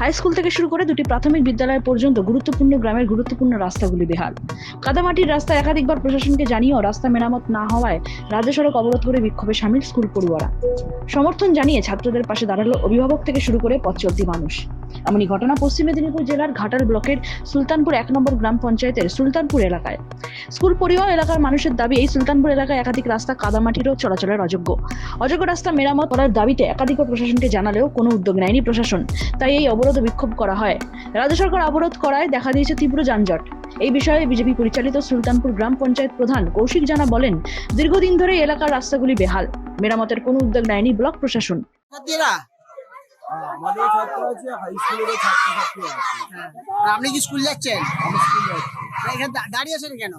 High school থেকে শুরু করে দুটি প্রাথমিক বিদ্যালয় পর্যন্ত গুরুত্বপূর্ণ গ্রামের গুরুত্বপূর্ণ রাস্তাগুলি বেহাল। কাদামাটির রাস্তা একাধিকবার প্রশাসনকে জানিয়েও রাস্তা মেরামত না হওয়ায় রাজ্য সড়ক অবরোধ করে বিক্ষোভে সামিল স্কুল পড়ুয়ারা। সমর্থন জানিয়ে ছাত্রদের পাশে দাঁড়াল অভিভাবক থেকে শুরু করে পথ চলতি মানুষ। এমনই ঘটনা পশ্চিম মেদিনীপুর জেলার ঘাটাল ব্লকের সুলতানপুর এক নম্বর গ্রাম পঞ্চায়েতের সুলতানপুর এলাকায়। স্কুল পড়ুয়া এলাকার মানুষের দাবি, এই সুলতানপুর এলাকায় একাধিক রাস্তা কাদামাটিরও চলাচলের অযোগ্য। অযোগ্য রাস্তা মেরামত করার দাবিতে একাধিক প্রশাসনকে জানালেও কোনো উদ্যোগ নেয়নি প্রশাসন। তাই এই অবরোধ বিক্ষোভ করা হয়। রাজ্য সরকার অবরোধ করায় দেখা দিয়েছে তীব্র যানজট। এই বিষয়ে বিজেপি পরিচালিত সুলতানপুর গ্রাম পঞ্চায়েত প্রধান কৌশিক জানা বলেন, দীর্ঘদিন ধরে এলাকার রাস্তাগুলি বেহাল। মেরামতের কোনো উদ্যোগ নেয়নি ব্লক প্রশাসন। আমাদের ছাত্র আছে হাই স্কুলেরও ছাত্রছাত্রী আছে। আর আপনি কি স্কুল যাচ্ছেন? আমি স্কুল যাচ্ছি। এখানে দা- দাঁড়িয়ে আছেন কেন?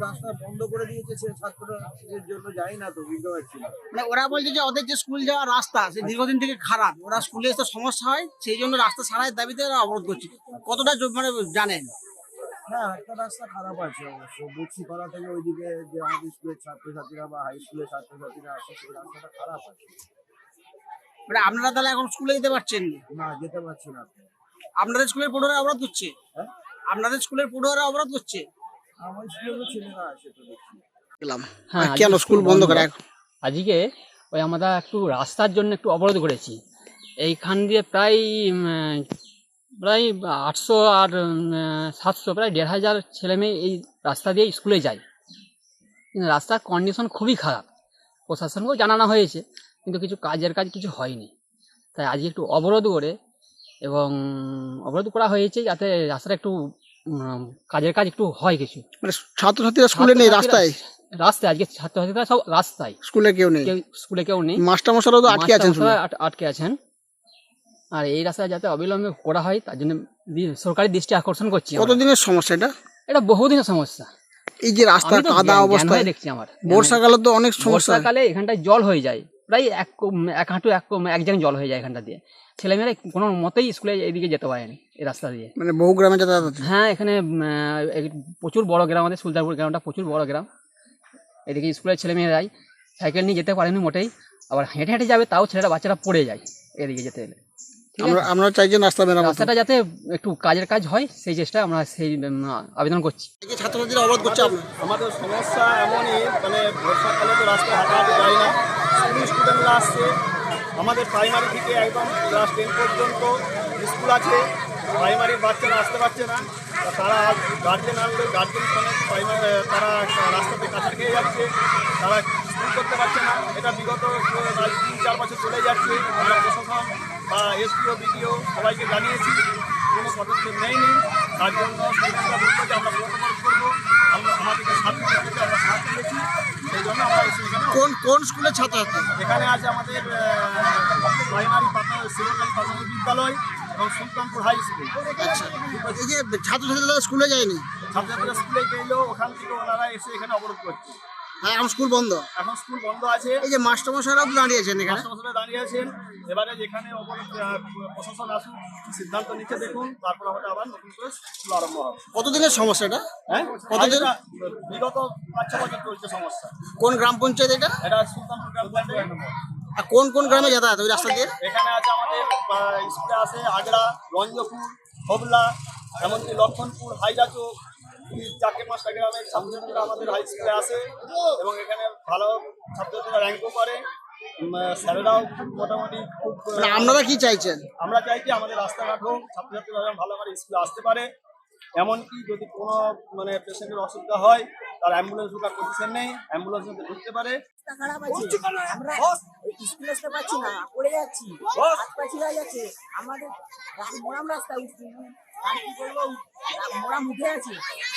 রাস্তা বন্ধ করে দিয়েছে সে ছাত্রদের জন্য যাই না তো বুঝতে পারছি না। মানে ওরা বলছে যে ওদের যে স্কুল যাওয়ার রাস্তা সে দীর্ঘদিন থেকে খারাপ। ওরা স্কুলে এসে সমস্যা হয় সেই জন্য রাস্তা দাবিতে ওরা অবরোধ করছে। কতটা জ- মানে জানেন? হ্যাঁ একটা রাস্তা খারাপ আছে অবশ্য। বুচিপাড়া থেকে ওইদিকে যে আমাদের স্কুলের ছাত্রছাত্রীরা বা হাই স্কুলের ছাত্রছাত্রীরা আসে সেই রাস্তাটা খারাপ আছে। মানে আপনারা তাহলে এখন স্কুলে যেতে পারছেন না? না যেতে পারছি না আপনাদের স্কুলের পড়ুয়ারা অবরোধ করছে? হ্যাঁ? আপনাদের স্কুলের পড়ুয়ারা অবরোধ করছে? আমার স্কুলেরও ছেলেরা আছে তো দেখছি। হ্যাঁ, কেন স্কুল বন্ধ করে? আজকে ওই আমরা একটু রাস্তার জন্য একটু অবরোধ করেছি। এইখান দিয়ে প্রায় প্রায় আটশো আর সাতশো প্রায় দেড় হাজার ছেলে মেয়ে এই রাস্তা দিয়ে স্কুলে যায়। কিন্তু রাস্তার কন্ডিশন খুবই খারাপ। প্রশাসনকেও জানানো হয়েছে। কিন্তু কিছু কাজের কাজ কিছু হয়নি। তাই আজকে একটু অবরোধ করে এবং অবরোধ করা হয়েছে যাতে রাস্তাটা একটু কাজের কাজ একটু হয় কিছু। মানে ছাত্রছাত্রীরা স্কুলে নেই রাস্তায়? রাস্তায় আজকে ছাত্রছাত্রীরা সব রাস্তায়। স্কুলে কেউ নেই? স্কুলে কেউ নেই। মাস্টার মশারাও তো আটকে আছেন আটকে আছেন। আর এই রাস্তায় যাতে অবিলম্বে করা হয় তার জন্য সরকারি দৃষ্টি আকর্ষণ করছি। কতদিনের সমস্যা এটা? এটা বহুদিনের সমস্যা। এই যে রাস্তা কাদা অবস্থায় দেখছি আমার। বর্ষাকালে তো অনেক সমস্যা। বর্ষাকালে এখানটায় জল হয়ে যায়। প্রায় এক কম- এক হাঁটু এক কম- এক জ্যাং জল হয়ে যায় এখানটা দিয়ে। ছেলেমেয়েরা কোনো মতেই স্কুলে এদিকে যেতে পারেনি এই রাস্তা দিয়ে। মানে বহু গ্রামে যাতায়াত হ্যাঁ এখানে প্রচুর বড় গ্রাম আমাদের সুলতানপুর গ্রামটা প্রচুর বড় গ্রাম। এদিকে স্কুলের ছেলেমেয়েরাই সাইকেল নিয়ে যেতে পারেনি মোটেই আবার হেঁটে হেঁটে যাবে তাও ছেলেরা বাচ্চারা পড়ে যায় এদিকে যেতে গেলে। ঠিক আমরা? আমরা চাইছেন রাস্তা মেরামত রাস্তাটা যাতে একটু কাজের কাজ হয় সেই চেষ্টা আমরা সেই আবেদন করছি। ছাত্রছাত্রীরা অবরোধ করছে আমাদের সমস্যা এমনই মানে বর্ষাকালে তো রাস্তায় হাঁটাহাঁটি যায় না। স্কুল স্টুডেন্টরা আসছে। আমাদের প্রাইমারি থেকে একদম ক্লাস টেন পর্যন্ত স্কুল আছে। প্রাইমারির বাচ্চারা আসতে পারছে না। তারা গার্জেন আনলে গার্জেন সমেত প্রাইমারি তারা রাস্তাতে কাছে খেয়ে যাচ্ছে। তারা স্কুল করতে পারছে না। এটা বিগত তিন, চার বছর চলে যাচ্ছে। আমরা প্রশাসন বা এসপিও বিডিও সবাইকে জানিয়েছি, কোনো পদক্ষেপ নেয়নি। তার জন্য বলছে যে আমরা প্রোটোকল করব আমরা আমাদেরকে সাথে দিতে আমরা সাহায্য দিয়েছি সেই জন্য আমরা এসে এখানে কোন কোন স্কুলের আছে এখানে আজ আমাদের প্রাইমারি প্রাথমিক শিবকালী প্রাথমিক বিদ্যালয় এবং সুলতানপুর হাই স্কুল আচ্ছা এই যে ছাত্রছাত্রীরা স্কুলে যায়নি? ছাত্র ছাত্রীরা স্কুলে গেলেও ওখান থেকে ওনারা এসে এখানে অবরোধ করছে। হ্যাঁ এখন স্কুল বন্ধ। এখন স্কুল বন্ধ আছে। এই যে মাস্টার মশাইরাও দাঁড়িয়ে আছেন এখানে। মাস্টারমশাইরা দাঁড়িয়ে আছেন। এবারে যেখানে প্রশাসন আসুন সিদ্ধান্ত নিচ্ছে দেখুন তারপর আমাদের আবার নতুন করে স্কুল আরম্ভ হবে। কতদিনের সমস্যা এটা হ্যাঁ কতদিন? বিগত পাঁচ ছ বছর চলছে সমস্যা। কোন গ্রাম পঞ্চায়েত এটা? এটা সুলতানপুর গ্রাম পঞ্চায়েত আর কোন কোন গ্রামে যাতায়াত ওই রাস্তা দিয়ে? এখানে আছে আমাদের স্কুলে আছে আগ্রা রঞ্জপুর হবলা এমনকি লক্ষণপুর হাইরাচো এই চারটে পাঁচটা গ্রামের ছাত্রছাত্রীরা আমাদের হাই স্কুলে আসে এবং এখানে ভালো ছাত্রছাত্রীরা র্যাঙ্কও করে। স্যারেরাও মোটামুটি খুব মানে আপনারা কি চাইছেন? আমরা চাইছি আমাদের রাস্তাঘাট হোক ছাত্রছাত্রীরা যেন ভালো করে স্কুলে আসতে পারে। এমনকি যদি কোনো মানে পেশেন্টের অসুবিধা হয় তার অ্যাম্বুলেন্স ঢোকার পজিশন নেই অ্যাম্বুলেন্স যাতে ঢুকতে পারে। খারাপ আমরা স্কুল আসতে পারছি না পড়ে যাচ্ছি হাত পা ছিঁড়া যাচ্ছে। আমাদের মোরাম রাস্তা উঠছি আর কি করব মোরাম উঠে আছে।